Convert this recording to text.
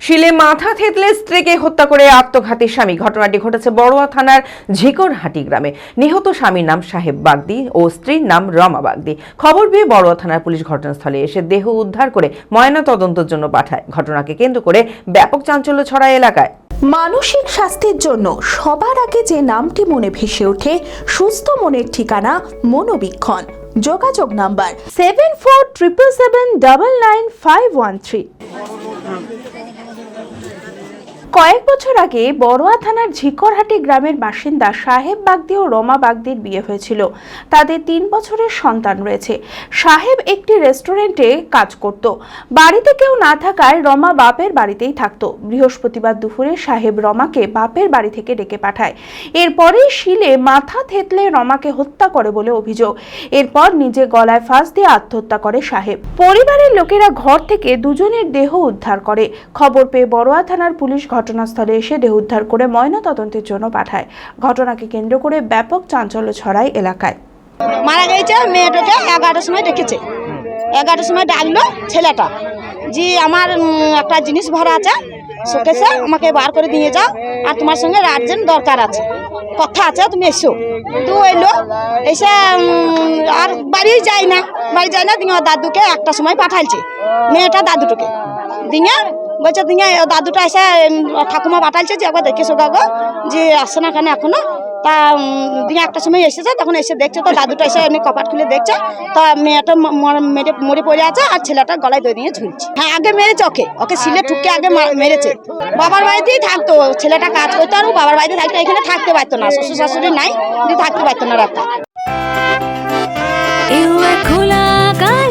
শিলে মাথা থেতলে স্ত্রীকে হত্যা করে আত্মঘাতী স্বামী। ঘটনাটি ঘটেছে বড়ুয়া থানার ঝিকরহাটি গ্রামে। নিহত স্বামীর নাম সাহেব বাগদি ও স্ত্রীর নাম রমা বাগদি। খবর পেয়ে বড়ুয়া থানার পুলিশ ঘটনাস্থলে এসে দেহ উদ্ধার করে ময়না তদন্তের জন্য পাঠায়। ঘটনাকে কেন্দ্র করে ব্যাপক চাঞ্চল্য ছড়ায় এলাকায়। মানসিক স্বাস্থ্যের জন্য সবার আগে যে নামটি মনে ভেসে ওঠে, সুস্থ মনের ঠিকানা মনোবীক্ষণ। যোগাযোগ number seven four triple seven double nine five one three কয়েক বছর আগে বড়োয়া থানার ঝিকরহাটি গ্রামের বাসিন্দা সাহেব বাগদি ও রমা বাগদির বিয়ে হয়েছিল। তাদের তিন বছরের সন্তান রয়েছে। সাহেব একটি রেস্টুরেন্টে কাজ করত। বাড়িতে কেউ না থাকায় রমা বাপের বাড়িতেই থাকতো। বৃহস্পতিবার দুপুরে সাহেব রমাকে বাপের বাড়ি থেকে ডেকে পাঠায়। এরপরেই শিলে মাথা থেতলে রমাকে হত্যা করে বলে অভিযোগ। এরপর নিজে গলায় ফাঁস দিয়ে আত্মহত্যা করে সাহেব। পরিবারের লোকেরা ঘর থেকে দুজনের দেহ উদ্ধার করে। খবর পেয়ে বড়োয়া থানার পুলিশ ঘটনাস্থলে এসে দেহ উদ্ধার করে ময়না তদন্তের জন্য পাঠায়। ঘটনাকে কেন্দ্র করে ব্যাপক চাঞ্চল্য ছড়ায় এলাকায়। মারা গেছে মেয়েটাকে এগারোটার সময় ডেকেছে এগারোটার সময় ডাকলো ছেলেটা জি আমার একটা জিনিস ভরা আছে, শোকেসে আমাকে বার করে দিয়ে যাও আর তোমার সঙ্গে আর্জেন্ট দরকার আছে। কথা আছে, তুমি এসো। তো এলো, এসে আর বাড়ি যায় না। বাড়ি যায় না দিয়ে দাদুকে একটা সময় পাঠাইছে। মেয়েটা দাদুটাকে। দিয়ে বলছে দিয়ে দাদুটা এসে ঠাকুমা পাঠাইছে যে, একবার দেখে শোকা যে আসছে না কেন এখনও? তা দিয়ে একটা সময় এসেছে, তখন এসে দেখছে তো দাদুটা এসে এমনি কপাট খুলে দেখছে। তা, মেয়েটা মেরে, মরে পড়ে আছে আর ছেলেটা গলায় দই দিয়ে ঝুলছে। হ্যাঁ আগে মেরেছে ওকে। ওকে সিলে ঠুকে আগে মেরেছে। বাবার বাড়িতেই থাকতো, ছেলেটা কাজ করতো আর বাবার বাড়িতে থাকতো, এখানে থাকতে পারতো না, শ্বশুর শাশুড়ি নাই থাকতে পারতো না রাখা